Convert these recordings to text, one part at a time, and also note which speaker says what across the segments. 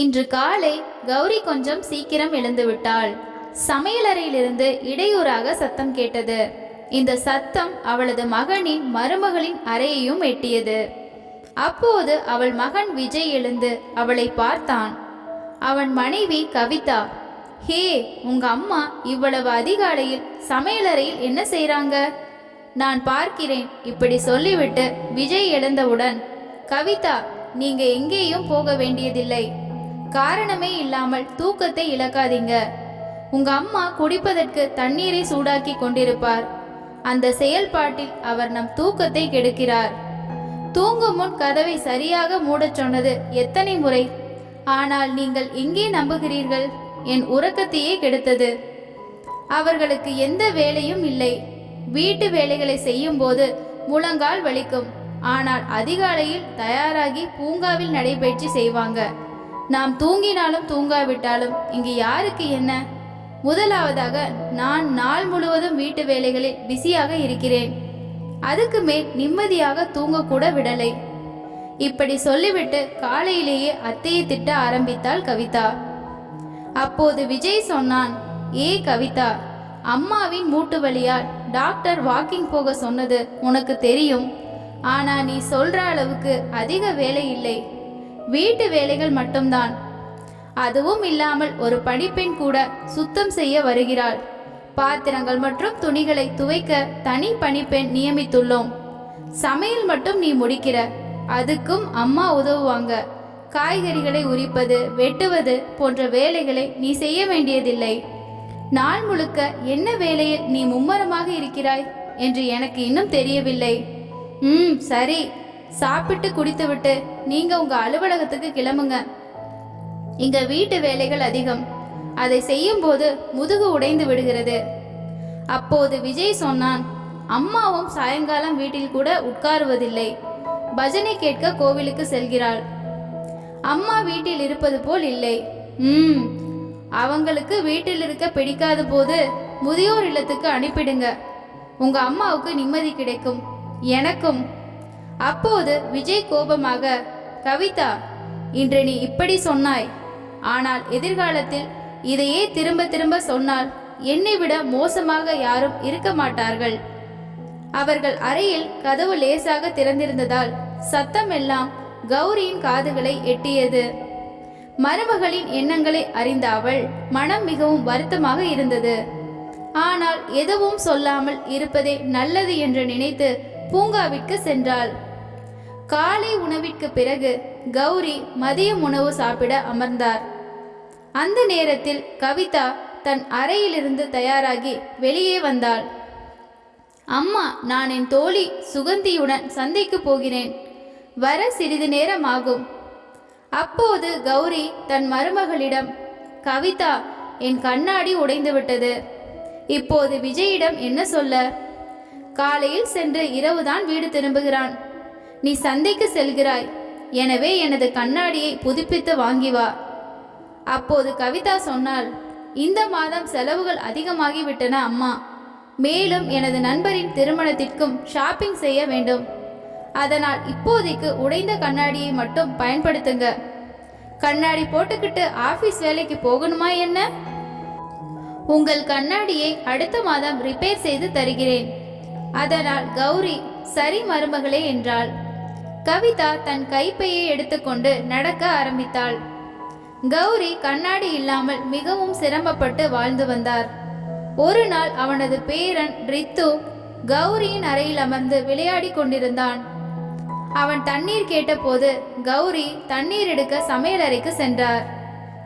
Speaker 1: இன்று காலை கௌரி கொஞ்சம் சீக்கிரம் எழுந்துவிட்டாள். சமையலறையிலிருந்து இடையூறாக சத்தம் கேட்டது. இந்த சத்தம் அவளது மகனின் மருமகளின் அறையையும் எட்டியது. அப்போது அவள் மகன் விஜய் எழுந்து அவளை பார்த்தான். அவன் மனைவி கவிதா ஹே உங்க அம்மா இவ்வளவு அதிகாலையில் சமையலறையில் என்ன செய்றாங்க? நான் பார்க்கிறேன் இப்படி சொல்லிவிட்டு விஜய் எழுந்தவுடன் கவிதா நீங்க எங்கேயும் போக வேண்டியதில்லை. காரணமே இல்லாமல் தூக்கத்தை இழக்காதீங்க. உங்க அம்மா குடிப்பதற்கு தண்ணீரை சூடாக்கி கொண்டிருப்பார். அந்த செயல்பாட்டில் அவர் நம் தூக்கத்தை கெடுக்கிறார். தூங்கும் முன் கதவை சரியாக மூடச் சொன்னது எத்தனை முறை? ஆனால் நீங்கள் எங்கே நம்புகிறீர்கள்? என் உறக்கத்தையே கெடுத்தது. அவர்களுக்கு எந்த வேலையும் இல்லை. வீட்டு வேலைகளை செய்யும்போது முழங்கால் வலிக்கும். ஆனால் அதிகாலையில் தயாராகி பூங்காவில் நடைபயிற்சி செய்வாங்க. நாம் தூங்கினாலும் தூங்காவிட்டாலும் இங்கு யாருக்கு என்ன? முதலாவதாக நான் நாள் முழுவதும் வீட்டு வேலைகளில் பிஸியாக இருக்கிறேன். அதுக்கு மேல் நிம்மதியாக தூங்கக்கூட விடலை. இப்படி சொல்லிவிட்டு காலையிலேயே அத்தையை திட்ட ஆரம்பித்தாள் கவிதா. அப்போது விஜய் சொன்னான் ஏ கவிதா அம்மாவின் மூட்டு வலியால் டாக்டர் வாக்கிங் போக சொன்னது உனக்கு தெரியும். ஆனா நீ சொல்ற அளவுக்கு அதிக வேலை இல்லை. வீட்டு வேலைகள் மட்டும்தான். அதுவும் இல்லாமல் ஒரு பணிப்பெண் கூட சுத்தம் செய்ய வருகிறாள். பாத்திரங்கள் மற்றும் துணிகளை துவைக்க தனி பணிப்பெண் நியமித்துள்ளோம். சமையல் மட்டும் நீ முடிக்கிற. அதுக்கும் அம்மா உதவுவாங்க. காய்கறிகளை உரிப்பது வெட்டுவது போன்ற வேலைகளை நீ செய்ய வேண்டியதில்லை. நாள் முழுக்க என்ன வேலையில் நீ மும்மரமாக இருக்கிறாய் என்று எனக்கு இன்னும் தெரியவில்லை. ம் சரி. சாப்பிட்டு குடித்துவிட்டு நீங்க உங்க அலுவலகத்துக்கு கிளம்புங்க. இங்க வீட்டு வேலைகள் அதிகம். அதை செய்யும்போது முதுகு உடைந்து விடுகிறது. அப்போது விஜய் சொன்னான் அம்மாவும் சாயங்காலம் வீட்டில் கூட உட்காருவதில்லை. பஜனை கேட்க கோவிலுக்கு செல்கிறாள். அம்மா வீட்டில் இருப்பது போல் இல்லை. ம் அவங்களுக்கு வீட்டில் இருக்க பிடிக்காத போது முதியோர் இல்லத்துக்கு அனுப்பிடுங்க. உங்க அம்மாவுக்கு நிம்மதி கிடைக்கும். எனக்கும் அப்போது விஜய் கோபமாக கவிதா இன்று நீ இப்படி சொன்னாய். ஆனால் எதிர்காலத்தில் இதையே திரும்ப திரும்ப சொன்னால் என்னை விட மோசமாக யாரும் இருக்க மாட்டார்கள் அவர்கள் அறையில் கதவு லேசாக திறந்திருந்ததால் சத்தம் எல்லாம் கௌரியின் காதுகளை எட்டியது. மருமகளின் எண்ணங்களை அறிந்த அவள் மனம் மிகவும் வருத்தமாக இருந்தது. ஆனால் எதுவும் சொல்லாமல் இருப்பதே நல்லது என்று நினைத்து பூங்காவிற்கு சென்றாள். காலை உணவிற்கு பிறகு கௌரி மதியம் உணவு சாப்பிட அமர்ந்தார். அந்த நேரத்தில் கவிதா தன் அறையிலிருந்து தயாராகி வெளியே வந்தாள். அம்மா நான் என் தோழி சுகந்தியுடன் சந்தைக்கு போகிறேன். வர சிறிது நேரம் ஆகும் அப்போது கௌரி தன் மருமகளிடம் கவிதா என் கண்ணாடி உடைந்துவிட்டது இப்போது விஜயிடம் என்ன சொல்ல? காலையில் சென்று இரவுதான் வீடு திரும்புகிறான். நீ சந்தைக்கு செல்கிறாய். எனவே எனது கண்ணாடியை புதுப்பித்து வாங்கி வா. அப்போது கவிதா சொன்னாள் இந்த மாதம் செலவுகள் அதிகமாகிவிட்டன அம்மா. மேலும் எனது நண்பரின் திருமணத்திற்கும் ஷாப்பிங் செய்ய வேண்டும். அதனால் இப்போதைக்கு உடைந்த கண்ணாடியை மட்டும் பயன்படுத்துங்க. கண்ணாடி போட்டுக்கிட்டு ஆஃபீஸ் வேலைக்கு போகணுமா என்ன? உங்கள் கண்ணாடியை அடுத்த மாதம் ரிப்பேர் செய்து தருகிறேன். அதனால் கௌரி சரி மருமகளே என்றாள். கவிதா தன் கைப்பையை எடுத்துக்கொண்டு நடக்க ஆரம்பித்தாள். கௌரி கண்ணாடி இல்லாமல் மிகவும் சிரமப்பட்டு வாழ்ந்து வந்தார். ஒரு நாள் அவனது பேரன் ரித்து கௌரியின் அறையில் அமர்ந்து விளையாடிக் கொண்டிருந்தான். அவன் தண்ணீர் கேட்டபோது கௌரி தண்ணீர் எடுக்க சமையலறைக்கு சென்றார்.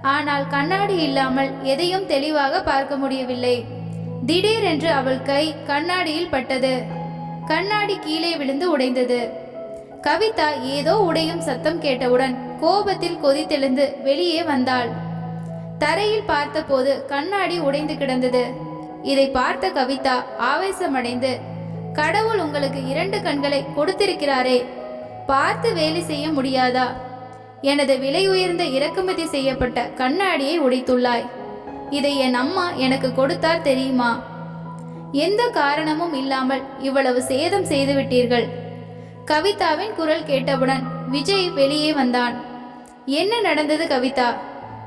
Speaker 1: ஆனால் கண்ணாடி இல்லாமல் எதையும் தெளிவாக பார்க்க முடியவில்லை. திடீரென்று அவள் கை கண்ணாடியில் பட்டது. கண்ணாடி கீழே விழுந்து உடைந்தது. கவிதா ஏதோ உடையும் சத்தம் கேட்டவுடன் கோபத்தில் கொதித்தெழுந்து வெளியே வந்தாள். தரையில் பார்த்தபோது கண்ணாடி உடைந்து கிடந்தது. இதை பார்த்த கவிதா ஆவேசமடைந்து கடவுள் உங்களுக்கு இரண்டு கண்களை கொடுத்திருக்கிறாரே பார்த்து வேலை செய்ய முடியாதா? எனது விலை உயர்ந்த இறக்குமதி செய்யப்பட்ட கண்ணாடியை உடைத்துள்ளாய். இதை என் அம்மா எனக்கு கொடுத்தார் தெரியுமா? எந்த காரணமும் இல்லாமல் இவ்வளவு சேதம் செய்துவிட்டீர்கள். கவிதாவின் குரல் கேட்டவுடன் விஜய் வெளியே வந்தான். என்ன நடந்தது கவிதா?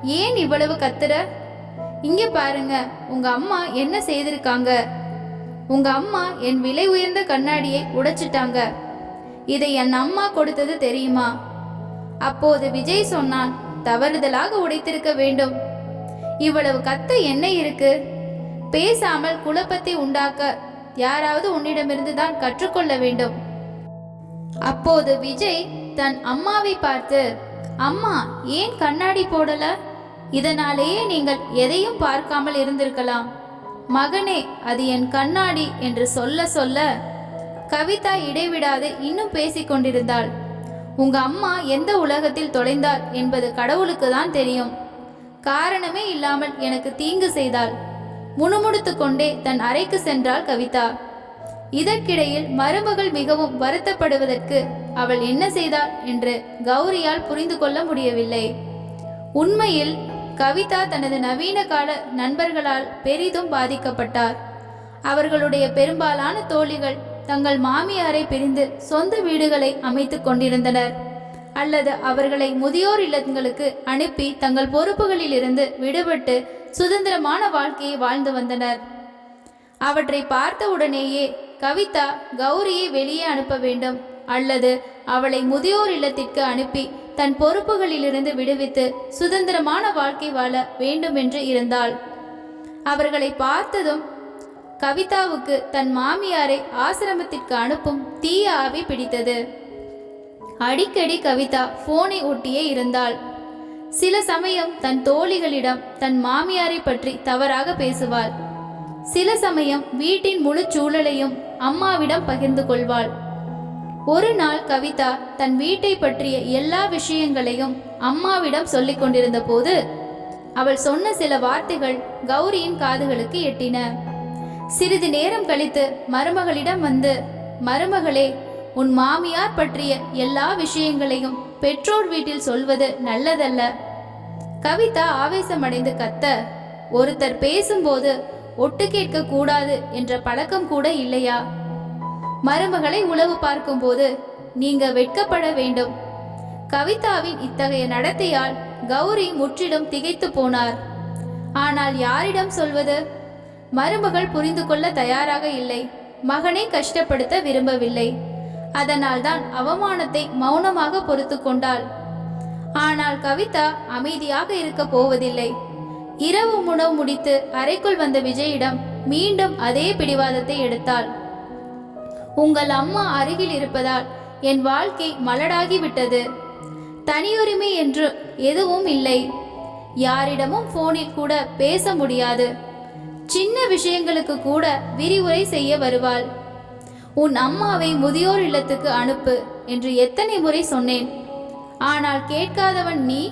Speaker 1: ஏன் இவ்வளவு கத்துற? இங்க பாருங்க உங்க அம்மா என்ன செய்திருக்காங்க? உங்க அம்மா என் விலை உயர்ந்த கண்ணாடியை உடைச்சிட்டாங்க. இதை என் அம்மா கொடுத்தது தெரியுமா? அப்போது விஜய் சொன்னான் தவறுதலாக உடைத்திருக்க வேண்டும். இவ்வளவு கத்த என்ன இருக்கு? பேசாமல் குழப்பத்தை உண்டாக்க யாராவது உன்னிடமிருந்து தான் கற்றுக்கொள்ள வேண்டும். அப்போது விஜய் தன் அம்மாவை பார்த்து அம்மா ஏன் கண்ணாடி போடல? இதனாலேயே நீங்கள் எதையும் பார்க்காமல் இருந்திருக்கலாம். மகனே அது என் கண்ணாடி என்று சொல்ல சொல்ல கவிதா இடைவிடாது இன்னும் பேசிக் கொண்டிருந்தாள். உங்க அம்மா எந்த உலகத்தில் தொலைந்தாள் என்பது கடவுளுக்கு தான் தெரியும். காரணமே இல்லாமல் எனக்கு தீங்கு செய்தாள். முணுமுணுத்து கொண்டே தன் அறைக்கு சென்றாள் கவிதா. இதற்கிடையில் மருமகள் மிகவும் வருத்தப்படுவதற்கு அவள் என்ன செய்தாள் என்று கௌரியால் புரிந்து கொள்ள முடியவில்லை. உண்மையில் கவிதா தனது நவீன கால நண்பர்களால் பெரிதும் பாதிக்கப்பட்டார். அவர்களுடைய பெரும்பாலான தோழிகள் தங்கள் மாமியாரை பிரிந்து சொந்த வீடுகளை அமைத்துக் கொண்டிருந்தனர். அல்லது அவர்களை முதியோர் இல்லங்களுக்கு அனுப்பி தங்கள் பொறுப்புகளிலிருந்து விடுபட்டு சுதந்திரமான வாழ்க்கையை வாழ்ந்து வந்தனர். அவற்றை பார்த்த உடனேயே கவிதா கௌரியை வெளியே அனுப்ப வேண்டும். அல்லது அவளை முதியோர் இல்லத்திற்கு அனுப்பி தன் பொறுப்புகளிலிருந்து விடுவித்து சுதந்திரமான வாழ்க்கை வாழ வேண்டுமென்று இருந்தாள். அவர்களை பார்த்ததும் கவிதாவுக்கு தன் மாமியாரை ஆசிரமத்திற்கு அனுப்பும் தீய ஆவி பிடித்தது. அடிக்கடி கவிதா போனை ஒட்டியே இருந்தாள். சில சமயம் தன் தோழிகளிடம் தன் மாமியாரை பற்றி தவறாக பேசுவாள். சில சமயம் வீட்டின் முழு சூழலையும் அம்மாவிடம் பகிர்ந்து கொள்வாள். ஒரு நாள் கவிதா தன் வீட்டை பற்றிய எல்லா விஷயங்களையும் அம்மாவிடம் சொல்லிக் கொண்டிருந்த போது அவள் சொன்ன சில வார்த்தைகள் கௌரியின் காதுகளுக்கு எட்டின. சிறிது நேரம் கழித்து மருமகளிடம் வந்து மருமகளே உன் மாமியார் பற்றிய எல்லா விஷயங்களையும் பெற்றோர் வீட்டில் சொல்வது நல்லதல்ல. கவிதா ஆவேசமடைந்து கத்த. ஒருத்தர் பேசும்போது ஒட்டு கேட்க கூடாது என்ற பழக்கம் கூட இல்லையா? மருமகளை உளவு பார்க்கும்போது நீங்க வெட்கப்பட வேண்டும். கவிதாவின் இத்தகைய நடத்தையால் கௌரி முற்றிலும் திகைத்து போனார். ஆனால் யாரிடம் சொல்வது? மருமகள் புரிந்து கொள்ள தயாராக இல்லை. மகனை கஷ்டப்படுத்த விரும்பவில்லை. அதனால்தான் அவமானத்தை மௌனமாக பொறுத்து கொண்டாள். ஆனால் கவிதா அமைதியாக இருக்க போவதில்லை. இரவு உணவு முடித்து அறைக்குள் வந்த விஜயிடம் மீண்டும் அதே பிடிவாதத்தை எடுத்தாள். உங்கள் அம்மா அருகில் இருப்பதால் என் வாழ்க்கை மலடாகி விட்டது. தனியுரிமை என்று எதுவும் இல்லை. யாரிடமும் போனில் கூட பேச முடியாது. சின்ன விஷயங்களுக்கு கூட விரிவுரை செய்ய வருவாள். உன் அம்மாவை முதியோர் இல்லத்துக்கு அனுப்பு என்று எத்தனை முறை சொன்னேன். ஆனால் கேட்காதவன் நீ?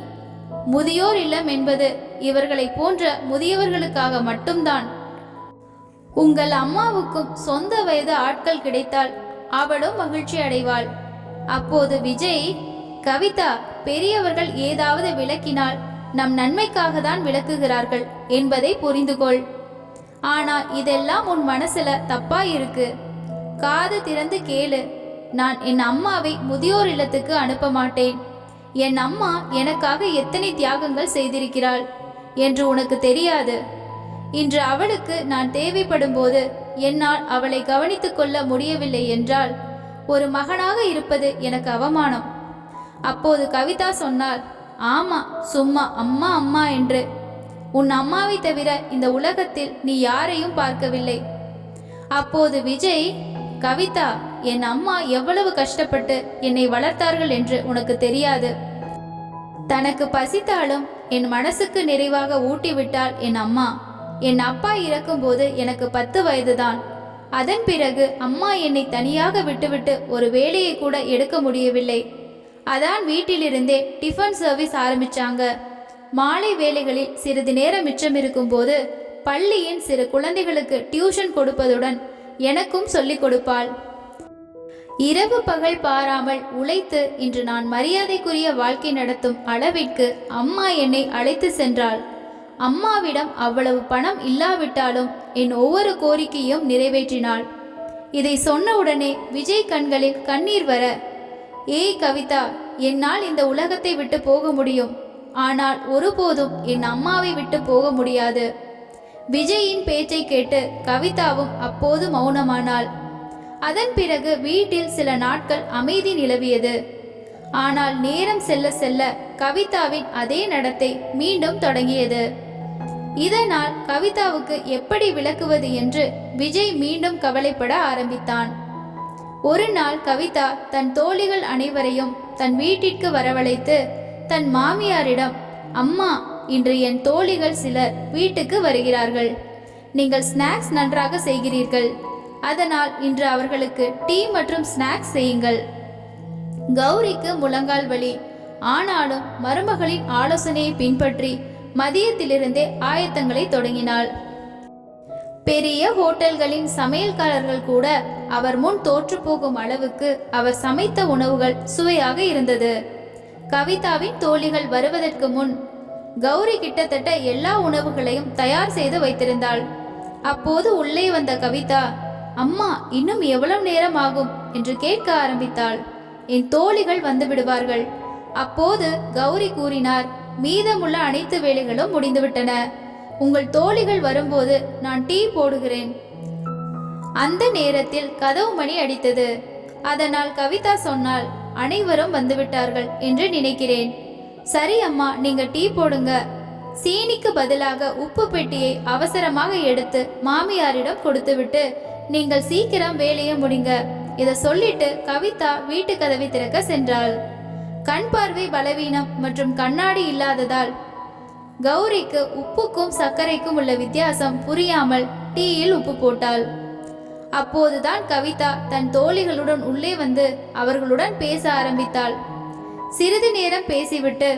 Speaker 1: முதியோர் இல்லம் என்பது இவர்களை போன்ற முதியவர்களுக்காக மட்டும்தான். உங்கள் அம்மாவுக்கும் சொந்த வயது ஆட்கள் கிடைத்தால் அவளும் மகிழ்ச்சி அடைவாள். அப்போது விஜய் கவிதா பெரியவர்கள் ஏதாவது விளக்கினால் நம் நன்மைக்காக தான் விளக்குகிறார்கள் என்பதை புரிந்து கொள் ஆனா இதெல்லாம் உன் மனசுல தப்பா இருக்கு. காது திறந்து கேளு. நான் என் அம்மாவை முதியோர் இல்லத்துக்கு அனுப்ப மாட்டேன். என் அம்மா எனக்காக எத்தனை தியாகங்கள் செய்திருக்கிறாள். என்று உனக்கு தெரியாது. இன்று அவளுக்கு நான் தேவைப்படும் போது என்னால் அவளை கவனித்துக் கொள்ள முடியவில்லை என்றால் ஒரு மகனாக இருப்பது எனக்கு அவமானம். அப்போது கவிதா சொன்னாள் ஆமா சும்மா அம்மா அம்மா என்று. உன் அம்மாவை தவிர இந்த உலகத்தில் நீ யாரையும் பார்க்கவில்லை. அப்போது விஜய் கவிதா என் அம்மா எவ்வளவு கஷ்டப்பட்டு என்னை வளர்த்தார்கள் என்று உனக்கு தெரியாது. தனக்கு பசித்தாலும் என் மனசுக்கு நிறைவாக ஊட்டிவிட்டாள் என் அம்மா. என் அப்பா இறக்கும்போது எனக்கு பத்து வயதுதான். அதன் பிறகு அம்மா என்னை தனியாக விட்டுவிட்டு ஒரு வேலையை கூட எடுக்க முடியவில்லை. அதான் வீட்டிலிருந்தே டிஃபன் சர்வீஸ் ஆரம்பிச்சாங்க. மாலை வேளைகளில் சிறிது நேரம் மிச்சம் இருக்கும்போது பள்ளியின் சிறு குழந்தைகளுக்கு டியூஷன் கொடுப்பதுடன் எனக்கும் சொல்லிக் கொடுப்பாள். இரவு பகல் பாராமல் உழைத்து இன்று நான் மரியாதைக்குரிய வாழ்க்கை நடத்தும் அளவிற்கு அம்மா என்னை அழைத்து சென்றாள். அம்மாவிடம் அவ்வளவு பணம் இல்லாவிட்டாலும் என் ஒவ்வொரு கோரிக்கையும் நிறைவேற்றினாள். இதை சொன்ன உடனே விஜய் கண்களில் கண்ணீர் வர ஏய் கவிதா என்னால் இந்த உலகத்தை விட்டு போக முடியும். ஆனால் ஒருபோதும் என் அம்மாவை விட்டு போக முடியாது. விஜயின் பேச்சை கேட்டு கவிதாவும் அப்போது மௌனமானாள். அதன் பிறகு வீட்டில் சில நாட்கள் அமைதி நிலவியது. ஆனால் நேரம் செல்ல செல்ல கவிதாவின் அதே நடத்தை மீண்டும் தொடங்கியது. இதனால் கவிதாவுக்கு எப்படி விளக்குவது என்று விஜய் மீண்டும் கவலைப்பட ஆரம்பித்தான். ஒரு நாள் கவிதா தன் தோழிகள் அனைவரையும் தன் வீட்டிற்கு வரவழைத்து தன் மாமியாரிடம் அம்மா இன்று என் தோழிகள் சிலர் வீட்டுக்கு வருகிறார்கள். நீங்கள் ஸ்நாக்ஸ் நன்றாக செய்கிறீர்கள். அதனால் இன்று அவர்களுக்கு டீ மற்றும் ஸ்நாக்ஸ் செய்யுங்கள். கௌரிக்கு முழங்கால் வலி. ஆனாலும் மருமகளின் ஆலோசனையை பின்பற்றி மதியத்திலிருந்தே ஆயத்தங்களை தொடங்கினாள். பெரிய ஹோட்டல்களின் சமையல்காரர்கள் கூட அவர் முன் தோற்று போகும் அளவுக்கு அவர் சமைத்த உணவுகள் சுவையாக இருந்தது. கவிதாவின் தோழிகள் வருவதற்கு முன் கௌரி கிட்டத்தட்ட எல்லா உணவுகளையும் தயார் செய்து வைத்திருந்தாள். அப்போது உள்ளே வந்த கவிதா அம்மா இன்னும் எவ்வளவு நேரம் ஆகும்? என்று கேட்க ஆரம்பித்தாள். என் தோழிகள் வந்து விடுவார்கள். அப்போது கௌரி கூறினார் மீதமுள்ள அனைத்து வேலைகளும் முடிந்துவிட்டன. உங்கள் தோழிகள் வரும்போது நான் டீ போடுகிறேன். அந்த நேரத்தில் கதவு மணி அடித்தது. அதனால் கவிதா சொன்னால் அனைவரும் வந்துவிட்டார்கள் என்று நினைக்கிறேன். சரி அம்மா நீங்க டீ போடுங்க. சீனிக்கு பதிலாக உப்பு பெட்டியை அவசரமாக எடுத்து மாமியாரிடம் கொடுத்துவிட்டு நீங்கள் சீக்கிரம் வேலையை முடிங்க. இதை சொல்லிட்டு கவிதா வீட்டு கதவை திறக்க சென்றாள். கண் பார்வை பலவீனம் மற்றும் கண்ணாடி இல்லாததால் கௌரிக்கு உப்புக்கும் சர்க்கரைக்கும் உள்ள வித்தியாசம் புரியாமல் டீயில் உப்பு போட்டாள். அப்போதுதான் கவிதா தன் தோழிகளுடன் உள்ளே வந்து அவர்களுடன் பேச ஆரம்பித்தாள். சிறிது நேரம் பேசிவிட்டு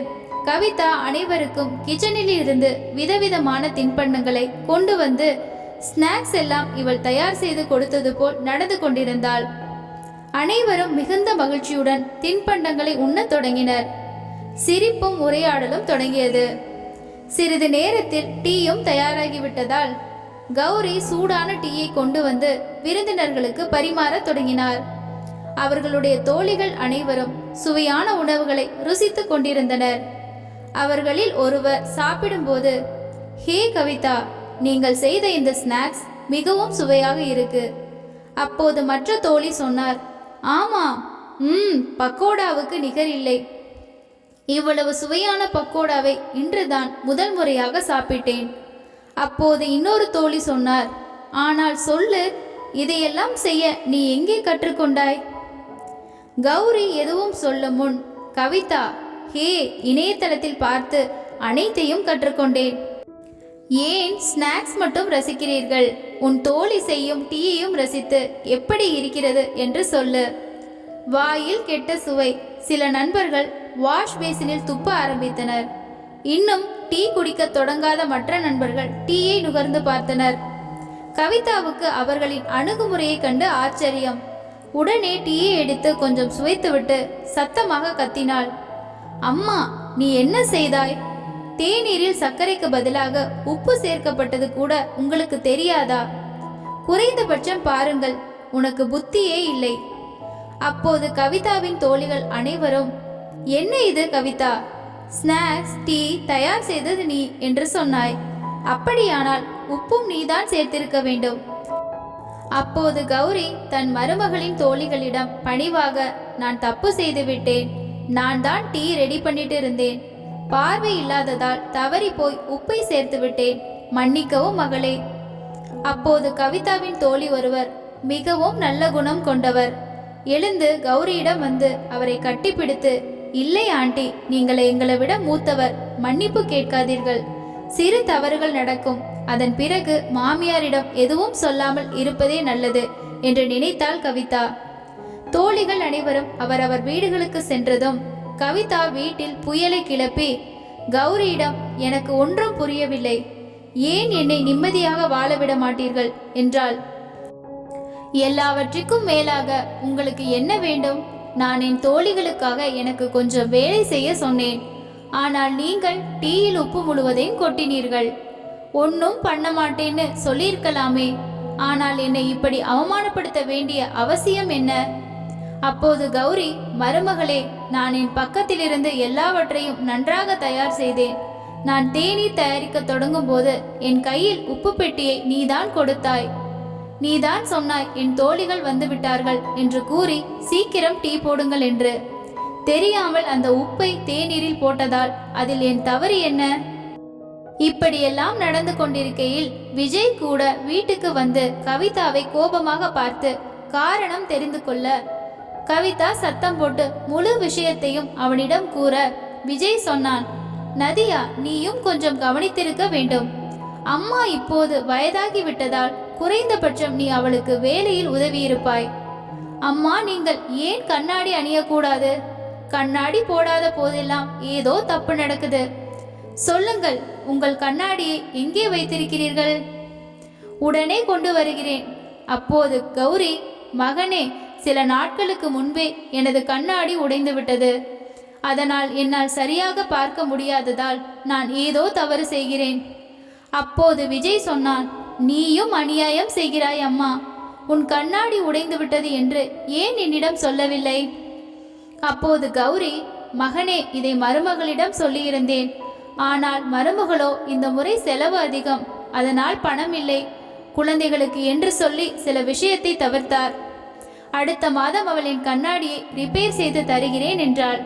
Speaker 1: கவிதா அனைவருக்கும் கிச்சனில் இருந்து விதவிதமான தின்பண்டங்களை கொண்டு வந்து ஸ்நாக்ஸ் எல்லாம் இவள் தயார் செய்து கொடுத்தது போல் நடந்து கொண்டிருந்தாள். அனைவரும் மிகுந்த மகிழ்ச்சியுடன் தின்பண்டங்களை உண்ணத் தொடங்கினர். சிரிப்பும் உரையாடலும் தொடங்கியது. சிறிது நேரத்தில் டீயும் தயாராகிவிட்டதால் கௌரி சூடான டீயை கொண்டு வந்து விருந்தினர்களுக்கு பரிமாறத் தொடங்கினார். அவர்களுடைய தோழிகள் அனைவரும் சுவையான உணவுகளை ருசித்துக் கொண்டிருந்தனர். அவர்களில் ஒருவர் சாப்பிடும்போது ஹே கவிதா நீங்கள் செய்த இந்த ஸ்நாக்ஸ் மிகவும் சுவையாக இருக்கு. அப்போது மற்ற தோழி சொன்னார் ஆமாம் ம் பக்கோடாவுக்கு நிகர் இல்லை. இவ்வளவு சுவையான பக்கோடாவை இன்றுதான் முதல் முறையாக சாப்பிட்டேன். அப்போது இன்னொரு தோழி சொன்னார் ஆனால் சொல்லு இதையெல்லாம் செய்ய நீ எங்கே கற்றுக்கொண்டாய்? கௌரி எதுவும் சொல்ல முன் கவிதா ஹே இணையதளத்தில் பார்த்து அனைத்தையும் கற்றுக்கொண்டேன். ஏன் ஸ்நாக்ஸ் மட்டும் ரசிக்கிறீர்கள்? உன் தோழி செய்யும் டீயையும் ரசித்து எப்படி இருக்கிறது என்று சொல்லு. வாயில் கெட்ட சுவை. சில நண்பர்கள் வாஷ் பேசினில் துப்ப ஆரம்பித்தனர். இன்னும் டீ குடிக்க தொடங்காத மற்ற நண்பர்கள் டீயை நுகர்ந்து பார்த்தனர். கவிதாவுக்கு அவர்களின் அணுகுமுறையை கண்டு ஆச்சரியம். உடனே டீயை எடுத்து கொஞ்சம் சுவைத்துவிட்டு சத்தமாக கத்தினாள். அம்மா நீ என்ன செய்தாய்? தேநீரில் சர்க்கரைக்கு பதிலாக உப்பு சேர்க்கப்பட்டது கூட உங்களுக்கு தெரியாதா? குறைந்தபட்சம் பாருங்கள் உனக்கு புத்தியே இல்லை. அப்போது கவிதாவின் தோழிகள் அனைவரும் என்ன இது கவிதா? ஸ்நாக்ஸ் டீ தயார் செய்தது நீ என்று சொன்னாய். அப்படியானால் உப்பும் நீதான் சேர்த்திருக்க வேண்டும். அப்போது கௌரி தன் மருமகளின் தோழிகளிடம் பணிவாக நான் தப்பு செய்து விட்டேன். நான் தான் டீ ரெடி பண்ணிட்டு இருந்தேன். பார்வை இல்லாததால் தவறி போய் உப்பை சேர்த்து விட்டேன். மன்னிக்கவும் மகளே. அப்போது கவிதாவின் தோழி ஒருவர் மிகவும் நல்ல குணம் கொண்டவர். எழுந்து கௌரியிடம் வந்து அவரை கட்டிப்பிடித்து இல்லை ஆண்டி நீங்கள் எங்களை விட மூத்தவர். மன்னிப்பு கேட்காதீர்கள். சிறு தவறுகள் நடக்கும். அதன் பிறகு மாமியாரிடம் எதுவும் சொல்லாமல் இருப்பதே நல்லது என்று நினைத்தாள் கவிதா. தோழிகள் அனைவரும் அவரவர் வீடுகளுக்கு சென்றதும் கவிதா வீட்டில் புயலை கிளப்பி கௌரியிடம் எனக்கு ஒன்றும் புரியவில்லை. ஏன் என்னை நிம்மதியாக வாழ விட மாட்டீர்கள்? என்றாள். எல்லாவற்றிற்கும் மேலாக உங்களுக்கு என்ன வேண்டும்? நான் என் தோழிகளுக்காக எனக்கு கொஞ்சம் வேலை செய்ய சொன்னேன். ஆனால் நீங்கள் டீயில் உப்பு முழுவதையும் கொட்டினீர்கள். ஒன்றும் பண்ண மாட்டேன்னு சொல்லியிருக்கலாமே. ஆனால் என்னை இப்படி அவமானப்படுத்த வேண்டிய அவசியம் என்ன? அப்போது கௌரி மருமகளே நான் என் பக்கத்திலிருந்து எல்லாவற்றையும் நன்றாக தயார் செய்தேன். நான் தேநீர் தயாரிக்க தொடங்கும் போது என் கையில் உப்பு பெட்டியை நீதான் கொடுத்தாய். நீதான் சொன்னாய் என் தோழிகள் வந்துவிட்டார்கள் என்று கூறி சீக்கிரம் டீ போடுங்கள் என்று. தெரியாமல் அந்த உப்பை தேநீரில் போட்டதால் அதில் என் தவறு என்ன? இப்படியெல்லாம் நடந்து கொண்டிருக்கையில் விஜய் கூட வீட்டுக்கு வந்து கவிதாவை கோபமாக பார்த்து காரணம் தெரிந்து கொள்ள கவிதா சத்தம் போட்டு முழு விஷயத்தையும் அவனிடம் கூற விஜய் சொன்னான் நதியா நீயும் கொஞ்சம் கவனித்திருக்க வேண்டும். அம்மா இப்போது வயதாகி விட்டதால் குறைந்தபட்சம் நீ அவளுக்கு வேலையில் உதவியிருப்பாய். அம்மா நீங்கள் ஏன் கண்ணாடி அணியக்கூடாது? கண்ணாடி போடாத போதெல்லாம் ஏதோ தப்பு நடக்குது. சொல்லுங்கள் உங்கள் கண்ணாடியை எங்கே வைத்திருக்கிறீர்கள்? உடனே கொண்டு வருகிறேன். அப்போது கௌரி மகனே சில நாட்களுக்கு முன்பே எனது கண்ணாடி உடைந்துவிட்டது. அதனால் என்னால் சரியாக பார்க்க முடியாததால் நான் ஏதோ தவறு செய்கிறேன். அப்போது விஜய் சொன்னான் நீயும் அநியாயம் செய்கிறாய் அம்மா. உன் கண்ணாடி உடைந்துவிட்டது என்று ஏன் என்னிடம் சொல்லவில்லை? அப்போது கௌரி மகனே இதை மருமகளிடம் சொல்லியிருந்தேன். ஆனால் மருமகளோ இந்த முறை செலவு அதிகம். அதனால் பணம் இல்லை. குழந்தைகளுக்கு என்று சொல்லி சில விஷயத்தை தவிர்த்தார். அடுத்த மாதம் அவளின் கண்ணாடியை ரிப்பேர் செய்து தருகிறேன் என்றாள்.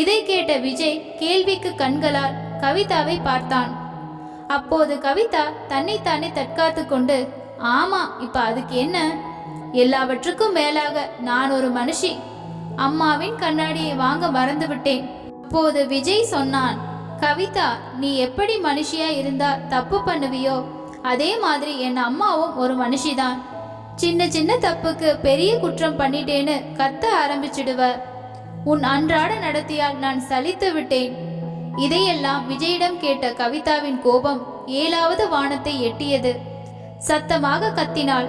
Speaker 1: இதை கேட்ட விஜய் கேள்விக்கு கண்களால் கவிதாவை பார்த்தான். அப்போது கவிதா தன்னைத்தானே தற்காத்து கொண்டு ஆமா இப்ப அதுக்கு என்ன? எல்லாவற்றுக்கும் மேலாக நான் ஒரு மனுஷி. அம்மாவின் கண்ணாடியை வாங்க மறந்துவிட்டேன் அப்போது விஜய் சொன்னான் கவிதா நீ எப்படி மனுஷியா இருந்தா தப்பு பண்ணுவியோ? அதே மாதிரி என் அம்மாவும் ஒரு மனுஷிதான் சின்ன சின்ன தப்புக்கு பெரிய குற்றம் பண்ணிட்டேன்னு கத்த ஆரம்பிச்சிடுவ. உன் அன்றாட நடத்தியால் நான் சலித்து விட்டேன். இதையெல்லாம் விஜயிடம் கேட்ட கவிதாவின் கோபம் ஏழாவது வானத்தை எட்டியது. சத்தமாக கத்தினாள்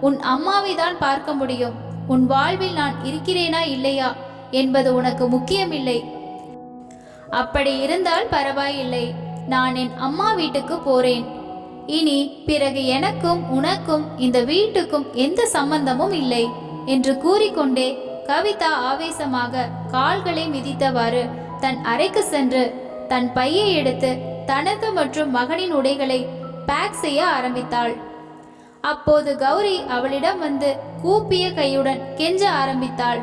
Speaker 1: உன் அம்மாவை தான் பார்க்க முடியும். உன் வாழ்வில் நான் இருக்கிறேனா இல்லையா? என்பது உனக்கு முக்கியமில்லை. அப்படி இருந்தால் பரவாயில்லை. நான் என் அம்மா வீட்டுக்கு போறேன். இனி பிறகு எனக்கும் உனக்கும் இந்த வீட்டுக்கும் எந்த சம்பந்தமும் இல்லை என்று கூறிக்கொண்டே கவிதா ஆவேசமாக கால்களை மிதித்தவாறு தன் அறைக்கு சென்று தன் பையை எடுத்து தனது மற்றும் மகனின் உடைகளை பேக் செய்ய ஆரம்பித்தாள். அப்போது கௌரி அவளிடம் வந்து கூப்பிய கையுடன் கெஞ்ச ஆரம்பித்தாள்.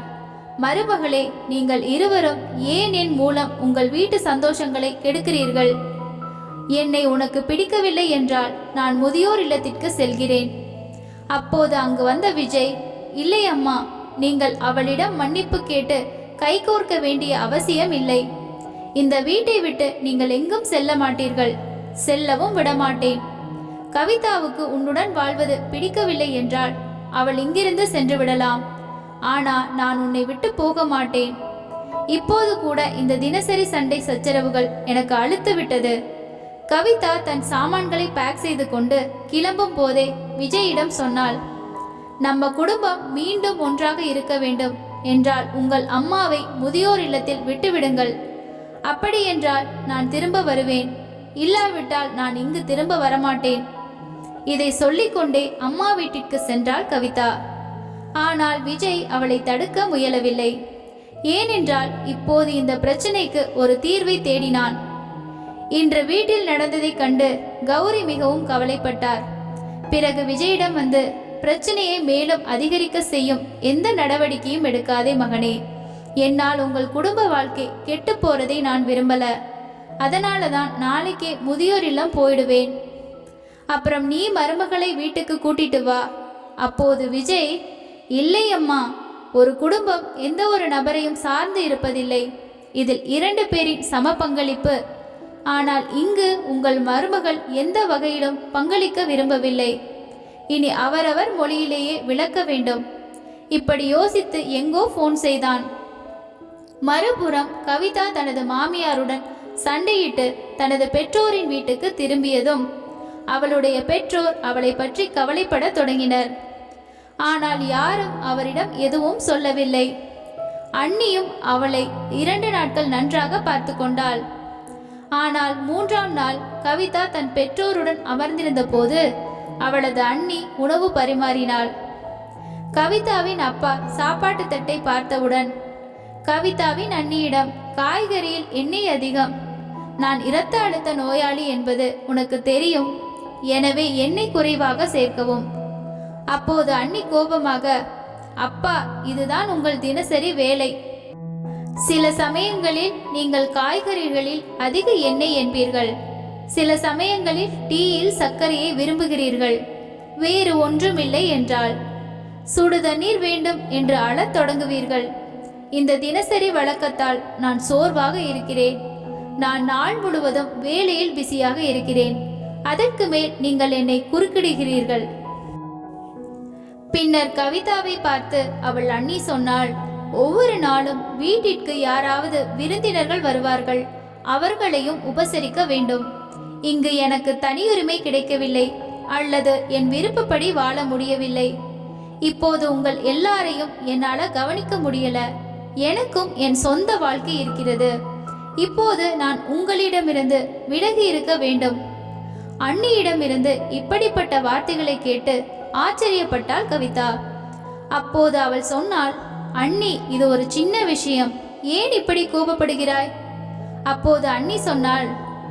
Speaker 1: மருமகளே நீங்கள் இருவரும் ஏன் என் மூலம் உங்கள் வீட்டு சந்தோஷங்களை கெடுக்கிறீர்கள்? என்னை உனக்கு பிடிக்கவில்லை என்றால் நான் முதியோர் இல்லத்திற்கு செல்கிறேன். அப்போது அங்கு வந்த விஜய் இல்லை அம்மா நீங்கள் அவளிடம் மன்னிப்பு கேட்டு கைகோர்க்க வேண்டிய அவசியம் இல்லை. இந்த வீட்டை விட்டு நீங்கள் எங்கும் செல்ல மாட்டீர்கள். செல்லவும் விடமாட்டேன் கவிதாவுக்கு உன்னுடன் வாழ்வது பிடிக்கவில்லை என்றால் அவள் இங்கிருந்து சென்று விடலாம். ஆனா நான் உன்னை விட்டு போக மாட்டேன். இப்போது கூட இந்த தினசரி சண்டை சச்சரவுகள் எனக்கு அழுத்து விட்டது. கவிதா தன் சாமான்களை பேக் செய்து கொண்டு கிளம்பும் போதே விஜயிடம் சொன்னாள் நம்ம குடும்பம் மீண்டும் ஒன்றாக இருக்க வேண்டும் என்றால் உங்கள் அம்மாவை முதியோர் இல்லத்தில் விட்டுவிடுங்கள். அப்படி என்றால் நான் திரும்ப வருவேன். இல்லாவிட்டால் நான் இங்கு திரும்ப வரமாட்டேன். இதை சொல்லிக்கொண்டே அம்மா வீட்டிற்கு சென்றாள் கவிதா. ஆனால் விஜய் அவளை தடுக்க முயலவில்லை. ஏனென்றால் இப்போது இந்த பிரச்சனைக்கு ஒரு தீர்வை தேடினான். இன்று வீட்டில் நடந்ததைக் கண்டு கௌரி மிகவும் கவலைப்பட்டார். பிறகு விஜயிடம் வந்து பிரச்சனையை மேலும் அதிகரிக்க செய்யும் எந்த நடவடிக்கையும் எடுக்காதே மகனே. என்னால் உங்கள் குடும்ப வாழ்க்கை கெட்டு போறதை நான் விரும்பல. அதனால தான் நாளைக்கே முதியோர் இல்லம் போயிடுவேன். அப்புறம் நீ மருமகளை வீட்டுக்கு கூட்டிட்டு வா. அப்போது விஜய் இல்லை அம்மா ஒரு குடும்பம் எந்த ஒரு நபரையும் சார்ந்து இருப்பதில்லை. இதில் இரண்டு பேரின் சம பங்களிப்பு ஆனால் இங்கு உங்கள் மருமகள் எந்த வகையிலும் பங்களிக்க விரும்பவில்லை. இனி அவரவர் மொழியிலேயே விளக்க வேண்டும். இப்படி யோசித்து எங்கோ ஃபோன் செய்தான். மறுபுறம் கவிதா தனது மாமியாருடன் சண்டையிட்டு தனது பெற்றோரின் வீட்டுக்கு திரும்பியதும் அவளுடைய பெற்றோர் அவளை பற்றி கவலைப்பட தொடங்கினர். ஆனால் யாரும் அவரிடம் எதுவும் சொல்லவில்லை. அண்ணியும் அவளை இரண்டு நாட்கள் நன்றாக பார்த்து கொண்டாள். ஆனால் மூன்றாம் நாள் கவிதா தன் பெற்றோருடன் அமர்ந்திருந்த போது அவளது அண்ணி உணவு பரிமாறினாள். கவிதாவின் அப்பா சாப்பாட்டு தட்டை பார்த்தவுடன் கவிதாவின் அண்ணியிடம் காய்கறியில் எண்ணெய் அதிகம். நான் இரத்த அழுத்த நோயாளி என்பது உனக்கு தெரியும். எனவே எண்ணெய் குறைவாக சேர்க்கவும் அப்போது அண்ணி கோபமாக அப்பா இதுதான் உங்கள் தினசரி வேலை. சில சமயங்களில் நீங்கள் காய்கறிகளில் அதிக எண்ணெய் என்பீர்கள். சில சமயங்களில் டீயில் சர்க்கரையை விரும்புகிறீர்கள். வேறு ஒன்றுமில்லை என்றால் சுடு தண்ணீர் வேண்டும் என்று அழத் தொடங்குவீர்கள். இந்த தினசரி வழக்கத்தால் நான் சோர்வாக இருக்கிறேன். நான் நாள் முழுவதும் வேலையில் பிஸியாக இருக்கிறேன். அதற்கு மேல் நீங்கள் என்னை குறுக்கிடுகிறீர்கள். பின்னர் கவிதாவை பார்த்து அவள் அண்ணி சொன்னாள் ஒவ்வொரு நாளும் வீட்டிற்கு யாராவது விருந்தினர்கள் வருவார்கள். அவர்களையும் உபசரிக்க வேண்டும். இங்கு எனக்கு தனியுரிமை கிடைக்கவில்லை அல்லது என் விருப்பப்படி வாழ முடியவில்லை. இப்போது உங்கள் எல்லாரையும் என்னால் கவனிக்க முடியல. எனக்கும் என் சொந்த வாழ்க்கை இருக்கிறது. இப்போது நான் உங்களிடமிருந்து விலகி இருக்க வேண்டும். அண்ணியிடமிருந்து இப்படிப்பட்ட வார்த்தைகளை கேட்டு ஆச்சரியப்பட்டாள் கவிதா. அப்போது அவள் சொன்னாள் அண்ணி இது ஒரு சின்ன விஷயம். ஏன் இப்படி கோபப்படுகிறாய்? அப்போது அண்ணி சொன்னாள்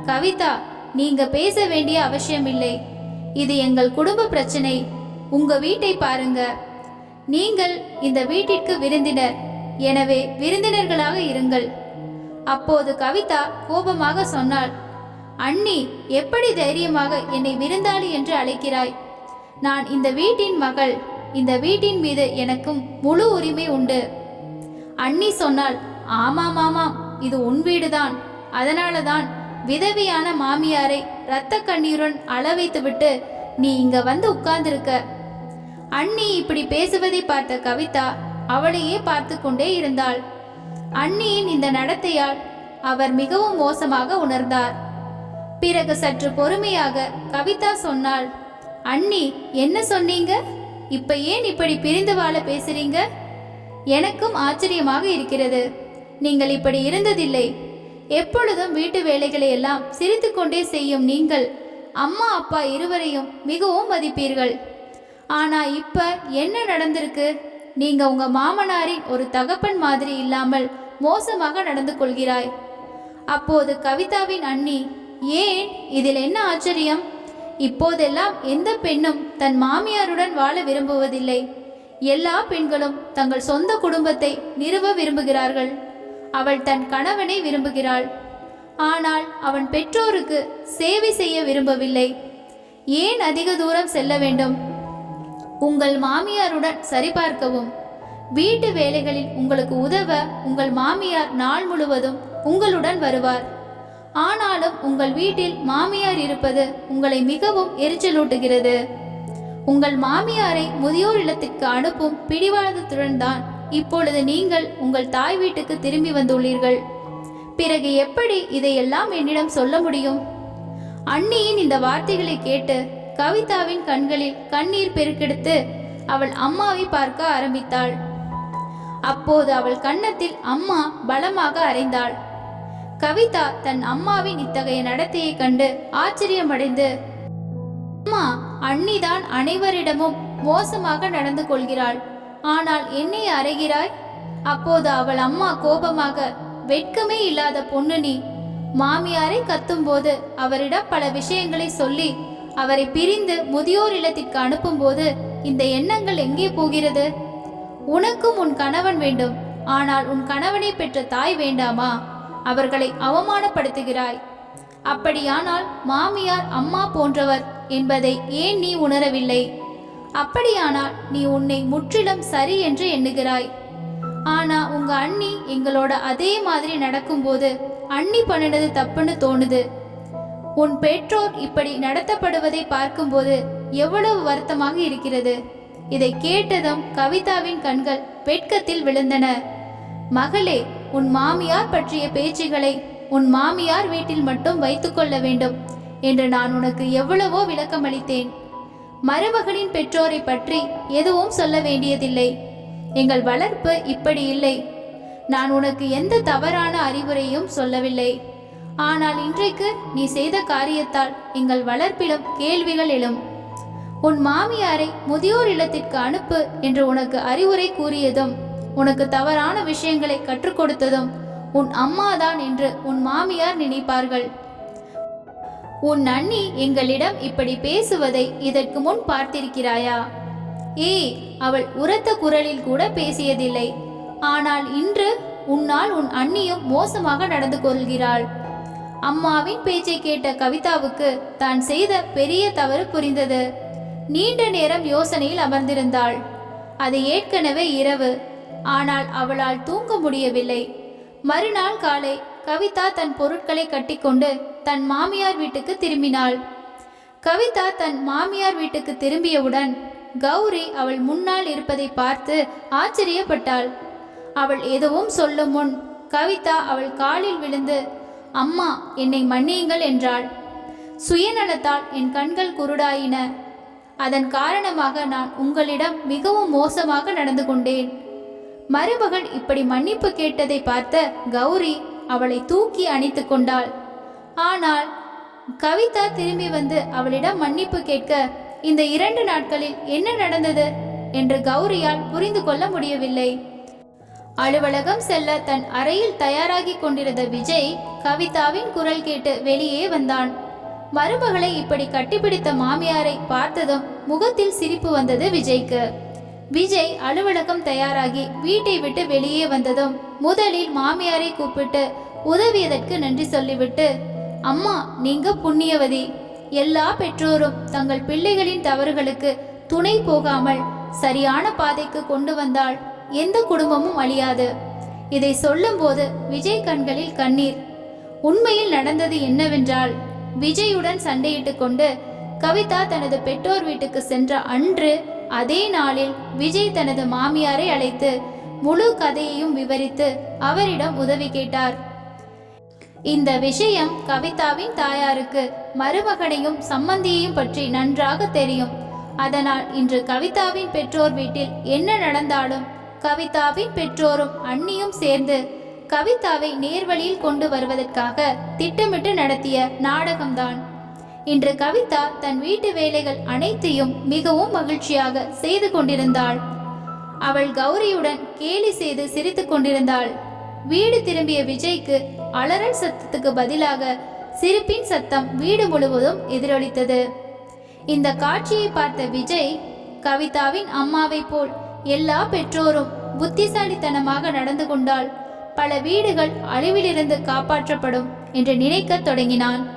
Speaker 1: கவிதா நீங்க பேச வேண்டிய அவசியமில்லை. இது எங்கள் குடும்ப பிரச்சனை. உங்க வீட்டை பாருங்க. நீங்கள் இந்த வீட்டிற்கு விருந்தினர். எனவே விருந்தினர்களாக இருங்கள். அப்போது கவிதா கோபமாக சொன்னாள் அண்ணி எப்படி தைரியமாக என்னை விருந்தாளி என்று அழைக்கிறாய்? நான் இந்த வீட்டின் மகள். இந்த வீட்டின் மீது எனக்கும் முழு உரிமை உண்டு. அண்ணி சொன்னால் ஆமாம் ஆமாம் இது உன் வீடுதான். அதனால தான் விதவியான மாமியாரை இரத்த கண்ணீருடன் அள வைத்துவிட்டு நீ இங்க வந்து உட்கார்ந்திருக்க. அண்ணி இப்படி பேசுவதை பார்த்த கவிதா அவளையே பார்த்து கொண்டே இருந்தாள். அண்ணியின் இந்த நடத்தையால் அவர் மிகவும் மோசமாக உணர்ந்தார். பிறகு சற்று பொறுமையாக கவிதா சொன்னாள் அண்ணி என்ன சொன்னீங்க? இப்ப ஏன் இப்படி பிரிந்து வாழ பேசுறீங்க? எனக்கும் ஆச்சரியமாக இருக்கிறது. நீங்கள் இப்படி இருந்ததில்லை. எப்பொழுதும் வீட்டு வேலைகளை எல்லாம் சிரித்துக்கொண்டே செய்யும் நீங்கள் அம்மா அப்பா இருவரையும் மிகவும் மதிப்பீர்கள். ஆனா இப்ப என்ன நடந்திருக்கு? நீங்க உங்க மாமனாரின் ஒரு தகப்பன் மாதிரி இல்லாமல் மோசமாக நடந்து கொள்கிறாய். அப்போது கவிதாவின் அண்ணி ஏன்? இதில் என்ன ஆச்சரியம்? இப்போதெல்லாம் எந்த பெண்ணும் தன் மாமியாருடன் வாழ விரும்புவதில்லை. எல்லா பெண்களும் தங்கள் சொந்த குடும்பத்தை நிறுவ விரும்புகிறார்கள். அவள் தன் கணவனை விரும்புகிறாள். ஆனால் அவன் பெற்றோருக்கு சேவை செய்ய விரும்பவில்லை. ஏன் அதிக தூரம் செல்ல வேண்டும்? உங்கள் மாமியாருடன் சரிபார்க்கவும். வீட்டு வேலைகளில் உங்களுக்கு உதவ உங்கள் மாமியார் நாள் முழுவதும் உங்களுடன் வருவார். ஆனாலும் உங்கள் வீட்டில் மாமியார் இருப்பது உங்களை மிகவும் எரிச்சலூட்டுகிறது. உங்கள் மாமியாரை முதியோர் இல்லத்திற்கு அனுப்பும் பிடிவாதத்துடன் தான் இப்பொழுது நீங்கள் உங்கள் தாய் வீட்டுக்கு திரும்பி வந்துள்ளீர்கள். பிறகு எப்படி இதையெல்லாம் என்னிடம் சொல்ல முடியும்? அண்ணியின் இந்த வார்த்தைகளை கேட்டு கவிதாவின் கண்களில் கண்ணீர் பெருக்கெடுத்து அவள் அம்மாவை பார்க்க ஆரம்பித்தாள். அப்போது அவள் கன்னத்தில் அம்மா பலமாக அறைந்தாள். கவிதா தன் அம்மாவின் இத்தகைய நடத்தையை கண்டு ஆச்சரியமடைந்து அம்மா அண்ணிதான் அனைவரிடமும் மோசமாக நடந்து கொள்கிறாள். ஆனால் என்னை அறைகிறாய்? அப்போது அவள் அம்மா கோபமாக வெட்கமே இல்லாத பொண்ணு நீ. மாமியாரை கத்தும்போது அவரிடம் பல விஷயங்களை சொல்லி அவரை பிரிந்து முதியோர் இல்லத்திற்கு அனுப்பும்போது இந்த எண்ணங்கள் எங்கே போகிறது? உனக்கும் உன் கணவன் வேண்டும். ஆனால் உன் கணவனை பெற்ற தாய் வேண்டாமா? அவர்களை அவமானப்படுத்துகிறாய். அப்படியானால் மாமியார் அம்மா போன்றவர் என்பதை ஏன் நீ உணரவில்லை? அப்படியானால் நீ உன்னை முற்றிலும் சரி என்று எண்ணுகிறாய். ஆனா உங்க அண்ணி எங்களோட அதே மாதிரி நடக்கும்போது அண்ணி பண்ணினது தப்புன்னு தோணுது. உன் பெற்றோர் இப்படி நடத்தப்படுவதை பார்க்கும்போது எவ்வளவு வருத்தமாக இருக்கிறது. இதை கேட்டதும் கவிதாவின் கண்கள் வெட்கத்தில் விழுந்தன. மகளே உன் மாமியார் பற்றிய பேச்சுகளை உன் மாமியார் வீட்டில் மட்டும் வைத்துக்கொள்ள வேண்டும் என்று நான் உனக்கு எவ்வளவோ விளக்கமளித்தேன் மருமகளின் பெற்றோரை பற்றி எதுவும் சொல்ல வேண்டியதில்லை. எங்கள் வளர்ப்பு இப்படி இல்லை. நான் உனக்கு எந்த தவறான அறிவுரையும் சொல்லவில்லை. ஆனால் இன்றைக்கு நீ செய்த காரியத்தால் எங்கள் வளர்ப்பிலும் கேள்விகள் எழும். உன் மாமியாரை முதியோர் இல்லத்திற்கு அனுப்பு என்று உனக்கு அறிவுரை கூறியதும் உனக்கு தவறான விஷயங்களை கற்றுக் கொடுத்ததும் உன் அம்மாதான் என்று உன் மாமியார் நினைப்பார்கள். உன் அண்ணி எங்களிடம் இப்படி பேசுவதை இதற்கு முன் பார்த்திருக்கிறாயா? ஏய் அவள் உரத்த குரலில் கூட பேசியதில்லை. ஆனால் இன்று உன்னால் உன் அண்ணியும் மோசமாக நடந்து கொள்கிறாள். அம்மாவின் பேச்சை கேட்ட கவிதாவுக்கு தான் செய்த பெரிய தவறு புரிந்தது. நீண்ட நேரம் யோசனையில் அமர்ந்திருந்தாள். அது ஏற்கனவே இரவு ஆனால் அவளால் தூங்க முடியவில்லை. மறுநாள் காலை கவிதா தன் பொருட்களை கட்டிக்கொண்டு தன் மாமியார் வீட்டுக்கு திரும்பினாள். கவிதா தன் மாமியார் வீட்டுக்கு திரும்பியவுடன் கௌரி அவள் முன்னால் இருப்பதை பார்த்து ஆச்சரியப்பட்டாள். அவள் எதுவும் சொல்லும் முன் கவிதா அவள் காலில் விழுந்து அம்மா என்னை மன்னியுங்கள் என்றாள். சுயநலத்தால் என் கண்கள் குருடாயின. அதன் காரணமாக நான் உங்களிடம் மிகவும் மோசமாக நடந்து கொண்டேன். மருமகள் இப்படி மன்னிப்பு கேட்டதை பார்த்த கௌரி அவளை தூக்கி அணைத்து கொண்டாள். ஆனால் கவிதா திரும்பி வந்து அவளிடம் மன்னிப்பு கேட்க இந்த இரண்டு நாட்களில் என்ன நடந்தது? என்று கௌரியால் புரிந்து கொள்ள முடியவில்லை. அலுவலகம் செல்ல தன் அறையில் தயாராகி கொண்டிருந்த விஜய் கவிதாவின் குரல் கேட்டு வெளியே வந்தான். மருமகளை இப்படி கட்டிப்பிடித்த மாமியாரை பார்த்ததும் முகத்தில் சிரிப்பு வந்தது விஜய்க்கு. விஜய் அலுவலகம் தயாராகி வீட்டை விட்டு வெளியே வந்ததும் முதலில் மாமியாரை கூப்பிட்டு உதவியதற்கு நன்றி சொல்லிவிட்டு அம்மா நீங்க புண்ணியவதி. எல்லா பெற்றோரும் தங்கள் பிள்ளைகளின் தவறுகளுக்கு துணை போகாமல் சரியான பாதைக்கு கொண்டு வந்தால் எந்த குடும்பமும் அழியாது. இதை சொல்லும்போது விஜய் கண்களில் கண்ணீர். உண்மையில் நடந்தது என்னவென்றால் விஜயுடன் சண்டையிட்டு கொண்டு கவிதா தனது பெற்றோர் வீட்டுக்கு சென்ற அன்று அதே நாளில் விஜய் தனது மாமியாரை அழைத்து முழு கதையையும் விவரித்து அவரிடம் உதவி கேட்டார். இந்த விஷயம் கவிதாவின் தாயாருக்கு மருமகனையும் சம்மந்தியையும் பற்றி நன்றாக தெரியும். அதனால் இன்று கவிதாவின் பெற்றோர் வீட்டில் என்ன நடந்தாலும் கவிதாவின் பெற்றோரும் அண்ணியும் சேர்ந்து கவிதாவை நேர்வழியில் கொண்டு வருவதற்காக திட்டமிட்டு நடத்திய நாடகம்தான். இன்று கவிதா தன் வீட்டு வேலைகள் அனைத்தையும் மிகவும் மகிழ்ச்சியாக செய்து கொண்டிருந்தாள். அவள் கௌரியுடன் கேலி செய்து சிரித்து கொண்டிருந்தாள். வீடு திரும்பிய விஜய்க்கு அலறல் சத்தத்துக்கு பதிலாக சிரிப்பின் சத்தம் வீடு முழுவதும் எதிரொலித்தது. இந்த காட்சியை பார்த்த விஜய் கவிதாவின் அம்மாவைப் போல் எல்லா பெற்றோரும் புத்திசாலித்தனமாக நடந்து கொண்டால் பல வீடுகள் அழிவிலிருந்து காப்பாற்றப்படும் என்று நினைக்கத் தொடங்கினான்.